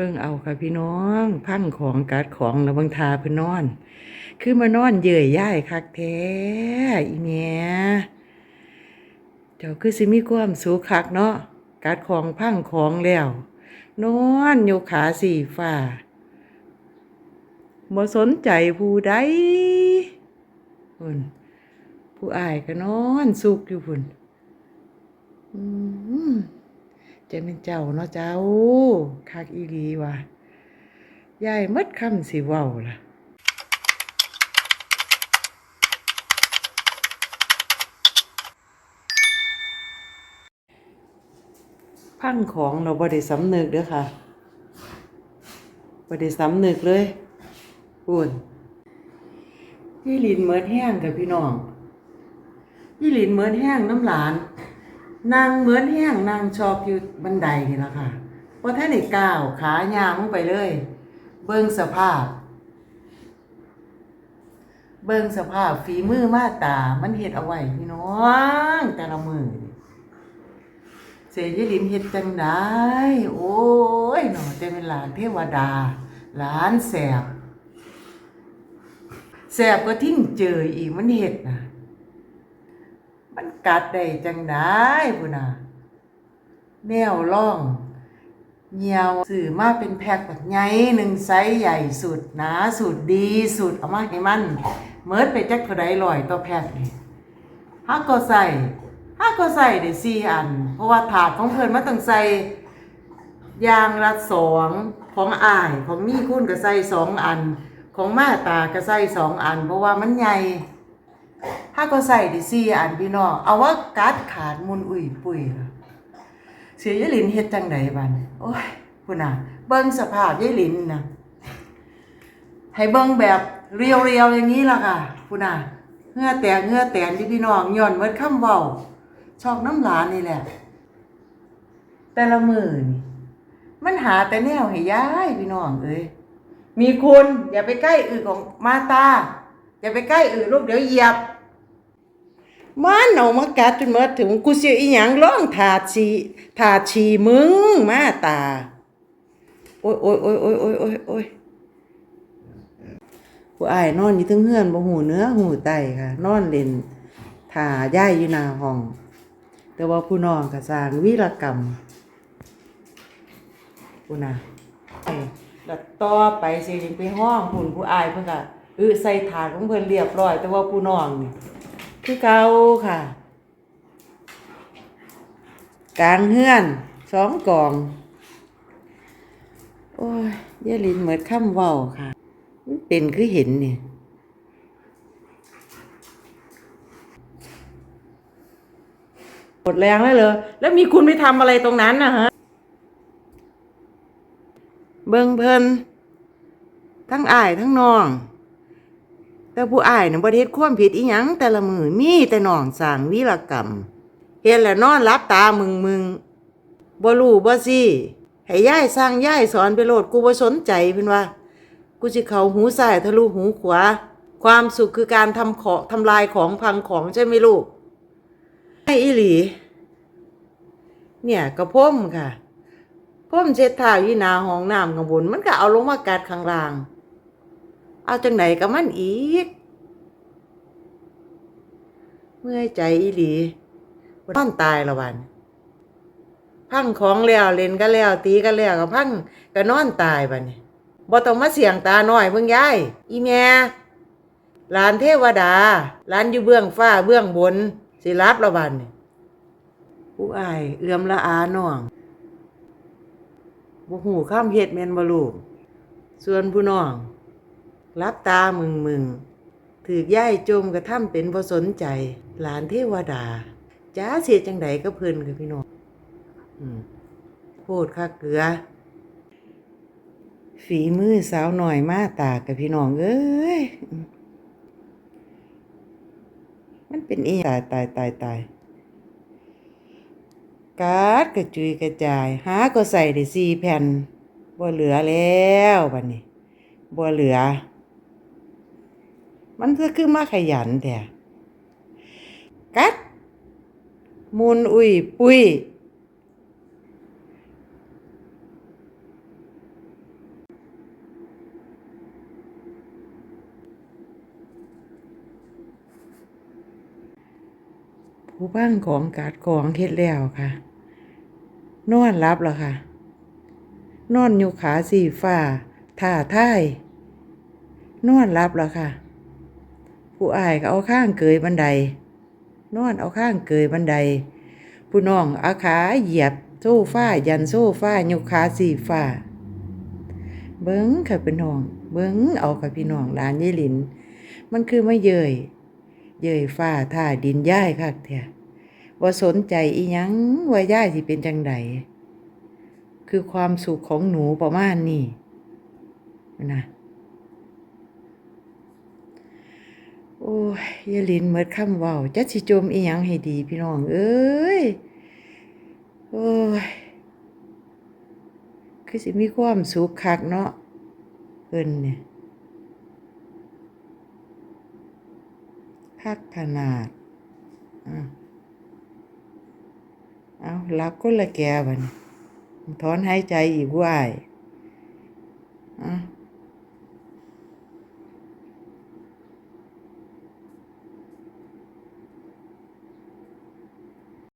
เบิ่งเอาค่ะพี่น้องพังของกัดของแล้วบางทาเพิ่นนอน คือมานอนเยื่อยย่ายคักแท้อีแม่เจ้าคือสิมีความสุขคักเนาะกัดของพังของแล้ว นอนอยู่ขาสีฟ้าบ่สนใจผู้ใดพุ่นผู้อายก็นอนสุกอยู่พุ่นอืม จะเป็นเจ้าเนาะเจ้าคักอีหลีว่ะยายหมดคำสิเว้าล่ะพังของเราบ่ได้สำนึกเด้อค่ะบ่ได้สำนึกเลยปุ่นยี่หลินเมิดแห้งกับพี่น้องยี่หลินเมิดแห้งน้ำหลาน นางเหมิดแห้งนางชอบอยู่บันไดนี่ละค่ะพอท่านได้ก้าวขายางลงไปเลย เบิ่งสภาพ เบิ่งสภาพฝีมือมาตา มันเฮ็ดเอาไว้พี่น้องแต่ละมือเสียยลินเฮ็ดจังได้โอ้ยหนอแต่เป็นหลานเทวดา หลานแสบแสบก็ทิ้งเจออีกมันเฮ็ดนะ มันกัดได้จังได้พุ่นน่ะแนวร่องเหี่ยวสื่อมาเป็นแพ็คแบบใหญ่หนึ่งไซส์ใหญ่สุดหนาสุดดีสุดเอามาให้มันเมิดไปจักเท่าใดลอยต่อแพ็คนี่ฮักก็ใส่ฮักก็ใส่ได้สี่อัน เพราะว่าถาดของเพิ่นมันต้องใส่ยางละสองของอายของมีคุณก็ใส่สองอัน ของมาตาก็ใส่สองอัน เพราะว่ามันใหญ่ ฮักก็ใส่ด้สี่อันพี่น้องเอาว่ากัดขาดมุนอุ่ยปุ๋ยเสียยายลินเฮ็ดจังไดบัดโอ้ยพุ่นน่ะ เบิ่งสภาพยายลินน่ะให้เบิ่งแบบเรียวๆอย่างนี้ล่ะค่ะพุ่นน่ะเงื่อแตกเงื่อแตนที่พี่น้องย้อนเมิดคำเว้าชอกน้ำหลานนี่แหละ แต่ละมือนี่มันหาแต่แนวให้ย้ายพี่น้องเอ้ยมีคุณอย่าไปใกล้อือของมาตา อย่าไปใกล้อือลูกเดี๋ยวเหยียบมันเอามากัดจนเมื่อถึงกูเสียอีหยังร้องถาดชีถาดชีมึงมาตา โอ้ยโอ้ยโอ้ยโอ้ยโอ้ยโอ้ยโอ้ยผู้อายนอนอยู่ทึงเฮือนบ่หูเนื้อหูไตค่ะ นอนเล่นถาย่ายอยู่หน้าห้อง แต่ว่าผู้น้องก็สร้างวีรกรรมผู้น่ะเอ้ยแล้วต่อไปสิยังไปห้องหุ่นผู้อายเพิ่นก็ เออใส่ถาดของเพิ่นเรียบร้อย แต่ว่าผู้น้องนี่คือเก่าค่ะ กลางเฮือนสองกอง โอ้ยยายลินเหมือนคำเว้าค่ะมันเป็นคือเห็นเนี่ยหมดแรงแล้วเหรอแล้วมีคุณไปทำอะไรตรงนั้นนะฮะเบิ่งเพิ่นทั้งอ้ายทั้งน้อง แต่ผู้อ้ายน่ะบ่ได้เฮ็ดความผิดอีหยังแต่ละมือมีแต่น้องสร้างวีรกรรมเฮ็ดแล้วนอนหลับตามึงมึงบ่รู้บ่สิให้ย่ายสร้างย่ายสอนไปโลดกูบ่สนใจเพิ่นว่า กูจะเขาหูซ้ายทะลุหูขวาความสุขคือการทำของทำลายของพังของใช่ไหมลูกไอ้อีหลี เนี่ยกระพ่มค่ะพ่มเช็ดเท้ายู่นาห้องน้ำข้างบน มันก็เอาลงมากัดข้างล่าง เอาจังไหนกับมันอีก เมื่อยใจอีหลีนอนตายละวัน พังของแล้วเล่นกันแล้วตีกันแล้วก็พังก็นอนตายบัดนี้บ่ต้องมาเสี่ยงตาหน่อยเบิ่งยายอีแม่หลานเทวดาหลานอยู่เบื้องฟ้าเบื้องบน สิรับละบัดนี่ผู้อายเอื้อมละอาน้องบ่ฮู้ข้ามเฮ็ดแม่นบ่ลูกส่วนผู้น้อง รับตามึงมึงถือกย่ายจมกระทำเป็นบ่สนใจ หลานเทวดาจ้าเสียจังไดก็เพิ่นค่ะพี่น้องโพดคักเกลือ ฝีมือสาวหน่อยมาตากับพี่น้องเอ้ยมันเป็นอีตายตายตายตายกาดกระจุยกระจาย หาก็ใส่ได้สี่แผ่นบ่เหลือแล้วบัดนี้บ่เหลือ มันคือคือมาขยันแต่กัด มูลอุ้ยปุ้ยผู้บ้างของกาดของเฮ็ดแล้วค่ะ นอนรับแล้วค่ะ นอนอยู่ขาสีฟ้าท่าท้าย นอนรับแล้วค่ะ ผู้อายก็เอาข้างเกยบันได นอนเอาข้างเกยบันได ผู้น้องเอาขาเหยียบโซฟายันโซฟายกขาสีฟ้า เบิ้งค่ะพี่น้อง เบิ้งเอาค่ะพี่น้องลานยายหลิน มันคือไมาเยยเยยฟ้าท่าดินย่ายคักแท้ว่าสนใจอีหยังว่าย่ายสิเป็นจังใดคือความสุขของหนูประมาณนี้นะ โอ้ยยายลินเมิดคำเว้าจักสิจมอีหยังให้ดีพี่น้อง เอ้ย โอ้ย คือสิมีความสุขคักเนาะเพิ่นเนี่ยคักขนาดอะเอารับคนละแก่บันถอนหายใจอีกว่ายอะ